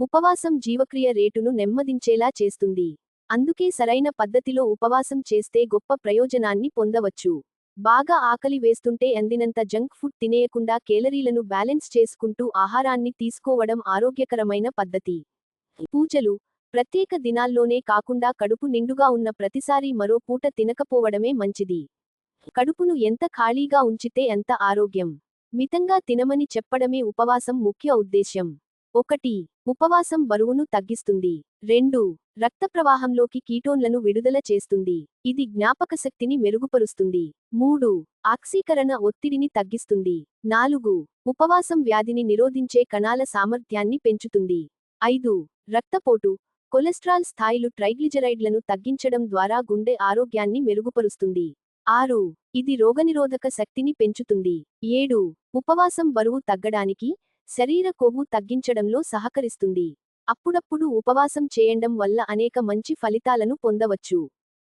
ఉపవాసం జీవక్రియ రేటును నెమ్మదించేలా చేస్తుంది. అందుకే సరైన పద్ధతిలో ఉపవాసం చేస్తే గొప్ప ప్రయోజనాన్ని పొందవచ్చు. బాగా ఆకలి వేస్తుంటే అందినంత జంక్ ఫుడ్ తినేయకుండా కేలరీలను బ్యాలెన్స్ చేసుకుంటూ ఆహారాన్ని తీసుకోవడం ఆరోగ్యకరమైన పద్ధతి. పూజలు ప్రత్యేక దినాల్లోనే కాకుండా కడుపు నిండుగా ఉన్న ప్రతిసారి మరో పూట తినకపోవడమే మంచిది. కడుపును ఎంత ఖాళీగా ఉంచితే అంత ఆరోగ్యం. మితంగా తినమని చెప్పడమే ఉపవాసం ముఖ్య ఉద్దేశ్యం. ఒకటి ఉపవాసం బరువును తగ్గిస్తుంది. రెండు రక్త ప్రవాహంలోకి కీటోన్లను విడుదల చేస్తుంది. ఇది జ్ఞాపకశక్తిని మెరుగుపరుస్తుంది. మూడు ఆక్సీకరణ ఒత్తిడిని తగ్గిస్తుంది. నాలుగు ఉపవాసం వ్యాధిని నిరోధించే కణాల సామర్థ్యాన్ని పెంచుతుంది. ఐదు రక్తపోటు కొలెస్ట్రాల్ స్థాయిలు ట్రైగ్లిజరైడ్లను తగ్గించడం ద్వారా గుండె ఆరోగ్యాన్ని మెరుగుపరుస్తుంది. ఆరు ఇది రోగనిరోధక శక్తిని పెంచుతుంది. ఏడు ఉపవాసం బరువు తగ్గడానికి శరీర కొవ్వు తగ్గించడంలో సహకరిస్తుంది. అప్పుడప్పుడు ఉపవాసం చేయండం వల్ల అనేక మంచి ఫలితాలను పొందవచ్చు.